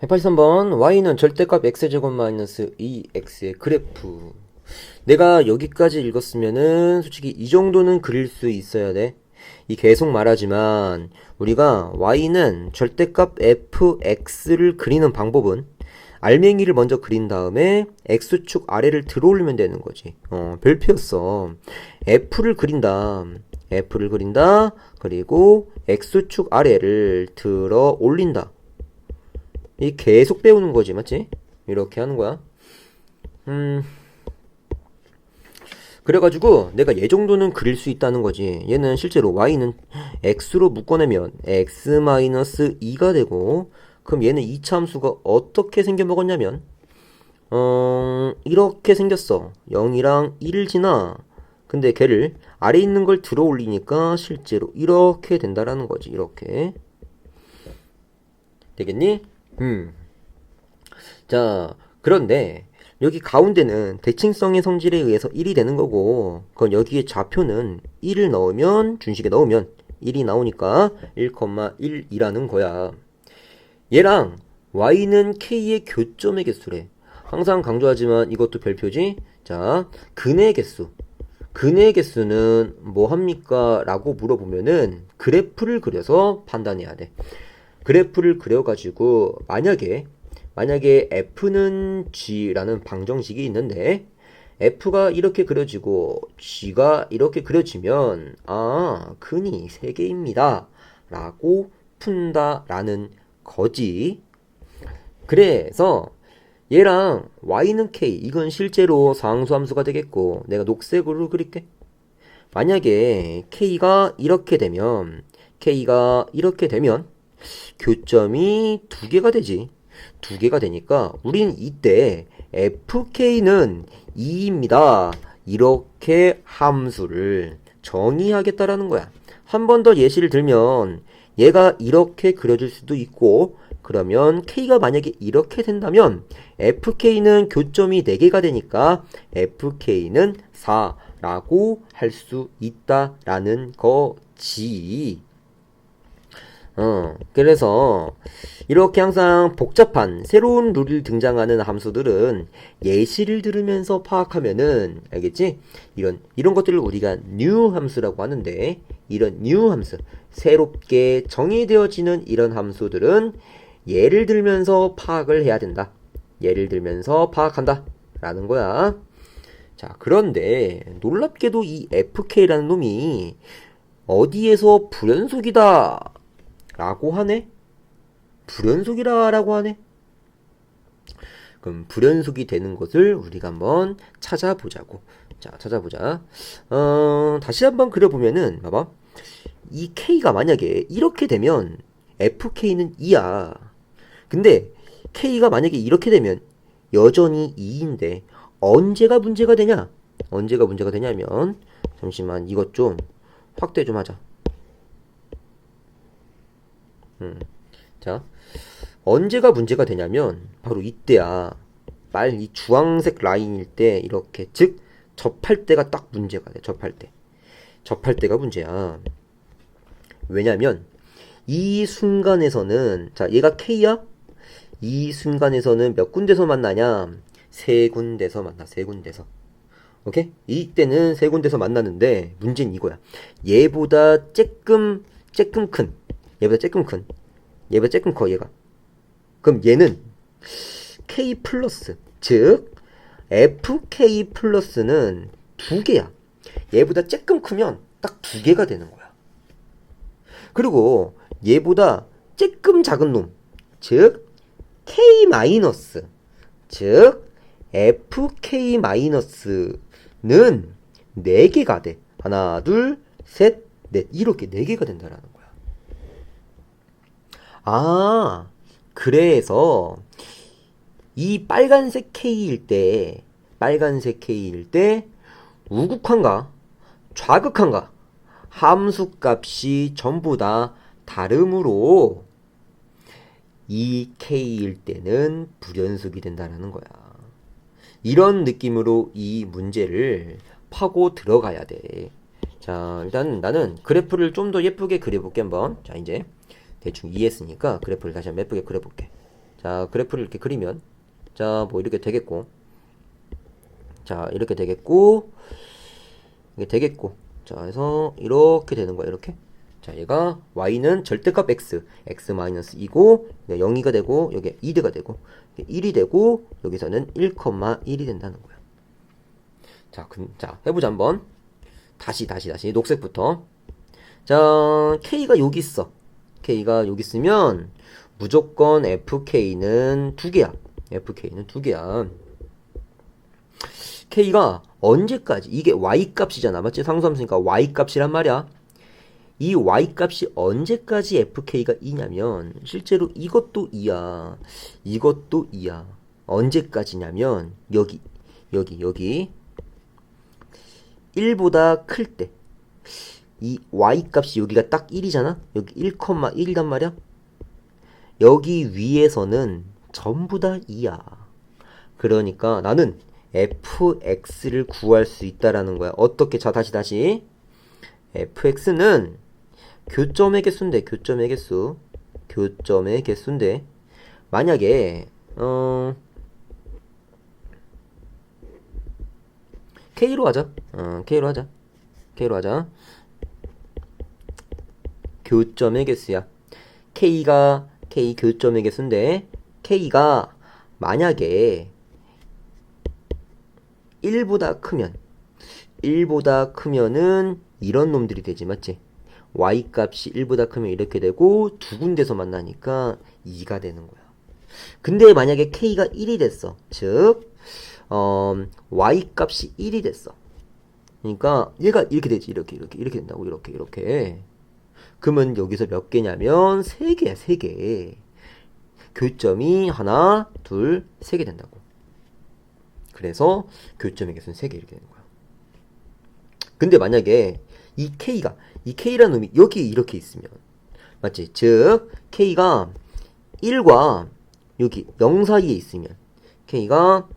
183번 y는 절대값 x제곱 마이너스 2x의 그래프 내가 여기까지 읽었으면은 솔직히 이 정도는 그릴 수 있어야 돼. 이 계속 말하지만 우리가 y는 절대값 fx를 그리는 방법은 알맹이를 먼저 그린 다음에 x축 아래를 들어 올리면 되는 거지. 어, 별표였어. f를 그린다. f를 그린다. 그리고 x축 아래를 들어 올린다. 이 계속 배우는 거지, 맞지? 이렇게 하는 거야. 음. 그래가지고 내가 얘 정도는 그릴 수 있다는 거지. 얘는 실제로 y는 x로 묶어내면 x-2가 되고 그럼 얘는 이차 함수가 어떻게 생겨 먹었냐면 어 이렇게 생겼어. 0이랑 1을 지나. 근데 걔를 아래 있는 걸 들어 올리니까 실제로 이렇게 된다라는 거지. 이렇게. 되겠니? 음. 자, 그런데 여기 가운데는 대칭성의 성질에 의해서 1이 되는 거고, 그건 여기에 좌표는 1을 넣으면, 준식에 넣으면 1이 나오니까 1,1이라는 거야. 얘랑 y는 k의 교점의 개수래. 항상 강조하지만 이것도 별표지. 자, 근의 개수. 근의 개수는 뭐 합니까? 라고 물어보면은 그래프를 그려서 판단해야 돼. 그래프를 그려가지고 만약에 만약에 f는 g라는 방정식이 있는데 f가 이렇게 그려지고 g가 이렇게 그려지면 아 근이 3개입니다. 라고 푼다라는 거지. 그래서 얘랑 y는 k. 이건 실제로 상수함수가 되겠고 내가 녹색으로 그릴게. 만약에 k가 이렇게 되면 k가 이렇게 되면 교점이 두 개가 되지. 두 개가 되니까 우리는 이때 fk는 2입니다. 이렇게 함수를 정의하겠다라는 거야. 한 번 더 예시를 들면 얘가 이렇게 그려질 수도 있고 그러면 k가 만약에 이렇게 된다면 fk는 교점이 4개가 되니까 fk는 4라고 할 수 있다라는 거지. 어, 그래서 이렇게 항상 복잡한 새로운 룰이 등장하는 함수들은 예시를 들으면서 파악하면은 알겠지? 이런 이런 것들을 우리가 new 함수라고 하는데 이런 new 함수 새롭게 정의되어지는 이런 함수들은 예를 들면서 파악을 해야 된다. 예를 들면서 파악한다. 라는 거야. 자, 그런데 놀랍게도 이 fk라는 놈이 어디에서 불연속이다 라고 하네? 불연속이라고 하네? 그럼 불연속이 되는 것을 우리가 한번 찾아보자고. 자, 찾아보자. 어, 다시 한번 그려보면은, 봐봐. 이 K가 만약에 이렇게 되면 FK는 2야. 근데 K가 만약에 이렇게 되면 여전히 2인데 언제가 문제가 되냐? 언제가 문제가 되냐면 잠시만 이것 좀 확대 좀 하자. 음. 자, 언제가 문제가 되냐면 바로 이때야. 빨리 주황색 라인일 때 이렇게 즉 접할 때가 딱 문제가 돼. 접할 때. 접할 때가 문제야. 왜냐면 이 순간에서는 자, 얘가 K야? 이 순간에서는 몇 군데서 만나냐? 세 군데서 만나. 세 군데서. 오케이? 이때는 세 군데서 만나는데 문제는 이거야. 얘보다 조금 조금 큰 얘보다 조금 큰 얘보다 조금 커 얘가. 그럼 얘는 K 플러스 즉 FK 플러스는 두 개야. 얘보다 조금 크면 딱 두 개가 되는 거야. 그리고 얘보다 조금 작은 놈즉 K 마이너스 즉 FK 마이너스는 네 개가 돼. 하나 둘셋넷 이렇게 네 개가 된다라는 아, 그래서 이 빨간색 K일 때, 빨간색 K일 때 우극한가 좌극한가 함수 값이 전부 다 다름으로 이 K일 때는 불연속이 된다는 거야. 이런 느낌으로 이 문제를 파고 들어가야 돼. 자, 일단 나는 그래프를 좀 더 예쁘게 그려볼게 한번. 자, 이제. 대충 이해했으니까 그래프를 다시 한번 예쁘게 그려볼게. 자, 그래프를 이렇게 그리면 자, 뭐 이렇게 되겠고. 자, 이렇게 되겠고. 이게 되겠고. 자, 그래서 이렇게 되는 거야. 이렇게. 자, 얘가 y는 절대값 x, x-2고 0이가 되고 여기 2가 되고 1이 되고 여기서는 1,1이 된다는 거야. 자, 그, 자, 해보자 한번. 다시 다시 다시 녹색부터. 자, k가 여기 있어. K가 여기 있으면 무조건 fk는 두 개야. fk는 두 개야. k가 언제까지 이게 y 값이잖아. 맞지? 상수함수니까 y 값이란 말이야. 이 y 값이 언제까지 fk가 2냐면 실제로 이것도 2야. 이것도 2야. 언제까지냐면 여기 여기 여기 1보다 클 때 이 y 값이 여기가 딱 1이잖아. 여기 1,1이란 말이야. 여기 위에서는 전부 다 2야. 그러니까 나는 fx를 구할 수 있다라는 거야. 어떻게? 자, 다시 다시. fx는 교점의 개수인데 교점의 개수. 교점의 개수인데 만약에 어 k로 하자. 어, k로 하자. k로 하자. 교점의 개수야. k가 k 교점의 개수인데 k가 만약에 1보다 크면 1보다 크면은 이런 놈들이 되지 맞지? y 값이 1보다 크면 이렇게 되고 두 군데서 만나니까 2가 되는 거야. 근데 만약에 k가 1이 됐어. 즉 어, y 값이 1이 됐어. 그러니까 얘가 이렇게 되지. 이렇게 이렇게 이렇게 된다고. 이렇게 이렇게. 그러면 여기서 몇 개냐면 세 개야, 세 개. 교점이 하나, 둘, 세 개 된다고. 그래서 교점의 개수는 세 개 이렇게 되는 거야. 근데 만약에 이 k가 이 k라는 놈이 여기 이렇게 있으면 맞지? 즉 k가 1과 여기 0 사이에 있으면 k가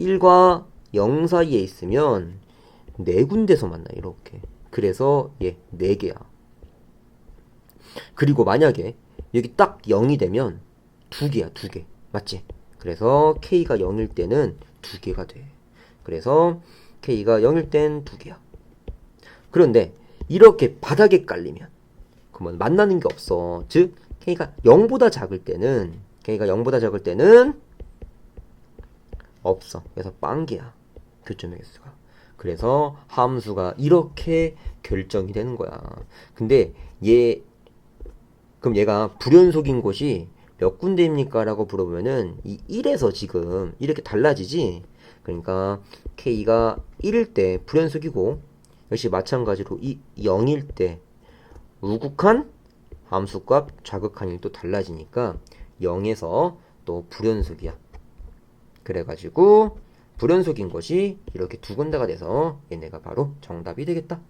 1과 0 사이에 있으면 네 군데서 만나 이렇게. 그래서 얘 네 개야. 그리고 만약에 여기 딱 0이 되면 두 개야, 두 개. 맞지? 그래서 k가 0일 때는 두 개가 돼. 그래서 k가 0일 땐 두 개야. 그런데 이렇게 바닥에 깔리면 그러면 만나는 게 없어. 즉 k가 0보다 작을 때는 k가 0보다 작을 때는 없어. 그래서 빵개야. 교점의 개수가. 그래서 함수가 이렇게 결정이 되는 거야. 근데 얘 그럼 얘가 불연속인 곳이 몇 군데입니까? 라고 물어보면은 이 1에서 지금 이렇게 달라지지. 그러니까 k가 1일 때 불연속이고 역시 마찬가지로 이 0일 때 우국한 함수값 좌극한이 또 달라지니까 0에서 또 불연속이야. 그래가지고 불연속인 것이 이렇게 두 군데가 돼서 얘네가 바로 정답이 되겠다.